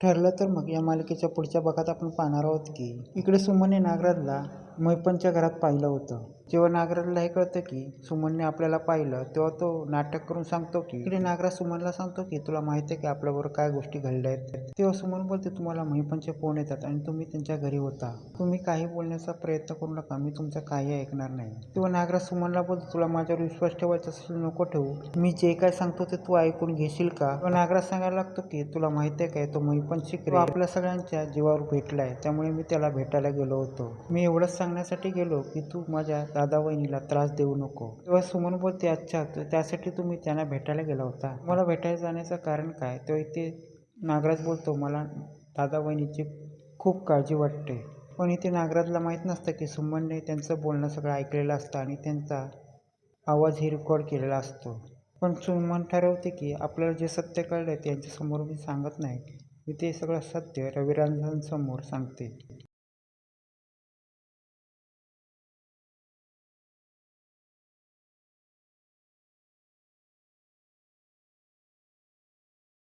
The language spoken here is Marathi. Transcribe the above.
ठरलं तर मग या मालिकेच्या पुढच्या भागात आपण पाहणार आहोत की इकडे सुमनने नागराजला मैपनच्या घरात पाहिलं होतं. जेव्हा नागराजला हे कळतं की सुमनने आपल्याला पाहिलं तेव्हा तो नाटक करून सांगतो की इकडे नागराज सुमनला सांगतो की तुला माहिती आहे की आपल्याबरोबर काय गोष्टी घडल्या आहेत? तेव्हा सुमन बोलते तुम्हाला मैपनचे फोन येतात आणि तुम्ही त्यांच्या घरी होता. तुम्ही काही बोलण्याचा प्रयत्न करू नका मी तुमचं काही ऐकणार नाही. तेव्हा नागराज सुमनला बोलतो तुला माझ्यावर विश्वास ठेवायचा असेल नको ठेवू. मी जे काय सांगतो ते तू ऐकून घेशील का? नागराज सांगायला लागतो की तुला माहिती आहे काय तो मैपन शिकरे आपल्या सगळ्यांच्या जीवावर भेटलाय त्यामुळे मी त्याला भेटायला गेलो होतो. मी एवढंच सांगण्यासाठी गेलो की तू माझ्या दादा वहिनीला त्रास देऊ नको. तेव्हा सुमन बोलते अच्छा त्यासाठी तुम्ही त्यांना भेटायला गेला होता. मला भेटायला जाण्याचं कारण काय? तेव्हा इथे नागराज बोलतो मला दादा वहिनीची खूप काळजी वाटते. पण इथे नागराजला माहीत नसतं की सुमनने त्यांचं बोलणं सगळं ऐकलेलं असतं आणि त्यांचा आवाज ही रेकॉर्ड केलेला असतो. पण सुमन ठरवते की आपल्याला जे सत्य कळलं आहे त्यांच्यासमोर मी सांगत नाही. मी ते सगळं सत्य रविराजांसमोर सांगते.